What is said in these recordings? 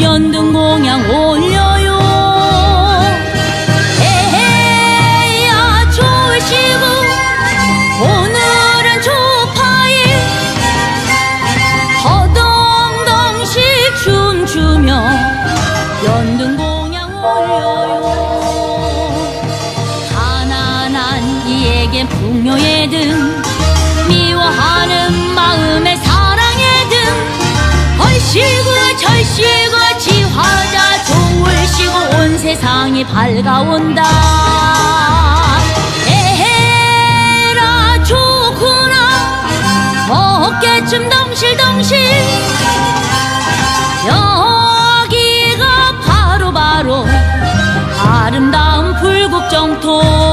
연등 공양 올려요. 에헤야 좋으시고 오늘은 조파일. 허덩덩씩 춤추며 연등 공양 올려요. 가난한 이에겐 풍요의 등 세상이 밝아온다. 에헤라 좋구나 어깨춤 덩실덩실. 여기가 바로바로 아름다운 불국정토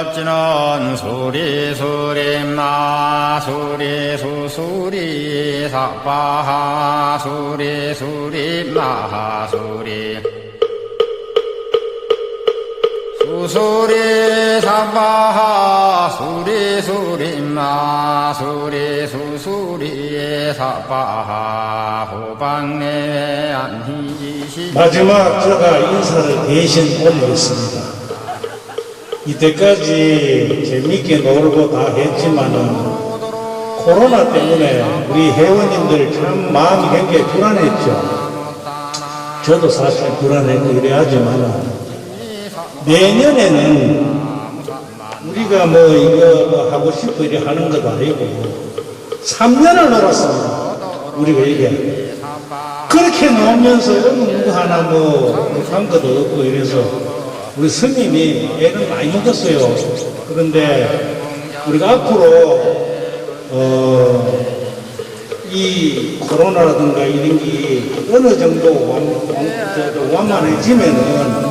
정구업지는 소리 소리 마 소리 수소리 사바하 소리 마하 소리. 수소리 사바하 소리 소리 마 소리 수소리 사바하. 호방내 안희시 마지막 제가 인사를 대신 올리겠습니다. 이때까지 재밌게 놀고 다 했지만은 코로나 때문에 우리 회원님들 참 마음이 굉장히 불안했죠. 저도 사실 불안했고 이래야지만은 내년에는 우리가 뭐 이거 뭐 하고 싶어 이래 하는 것도 아니고 3년을 놀았습니다. 우리가 이게. 그렇게 놀면서 어느 누구 하나 뭐 못한 것도 없고 이래서 우리 스님이 애를 많이 먹었어요. 그런데 우리가 앞으로 어, 이 코로나라든가 이런 게 어느 정도 완, 완, 완만해지면은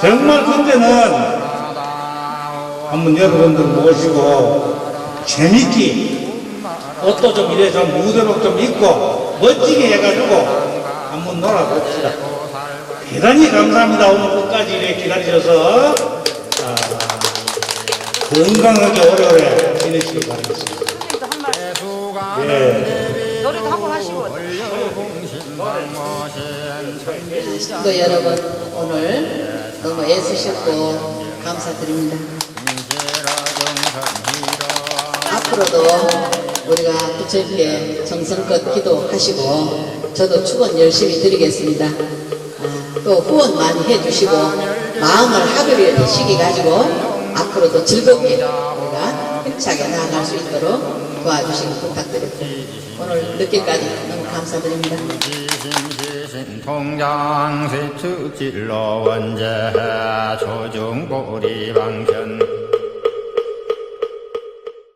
정말 그때는 한번 여러분들 모시고 재밌게 옷도 좀 이래 좀 무대로 좀 입고 멋지게 해가지고 한번 놀아봅시다. 대단히 감사합니다. 오늘 끝까지 이렇게 기다리셔서 아, 건강하게 오래오래 지내시길 바라겠습니다. 예. 노래도 한 번 하시고 또 여러분 오늘 너무 애쓰셨고 감사드립니다. 앞으로도 우리가 부처님께 정성껏 기도하시고 저도 축원 열심히 드리겠습니다. 아, 또 후원 많이 해주시고 마음을 하루에 시기 가지고 앞으로도 즐겁게 우리가 힘차게 나아갈 수 있도록 도와주시기 부탁드립니다. 오늘 늦게까지 너무 감사드립니다. 통장 세축 진로 원제 조중고리 방편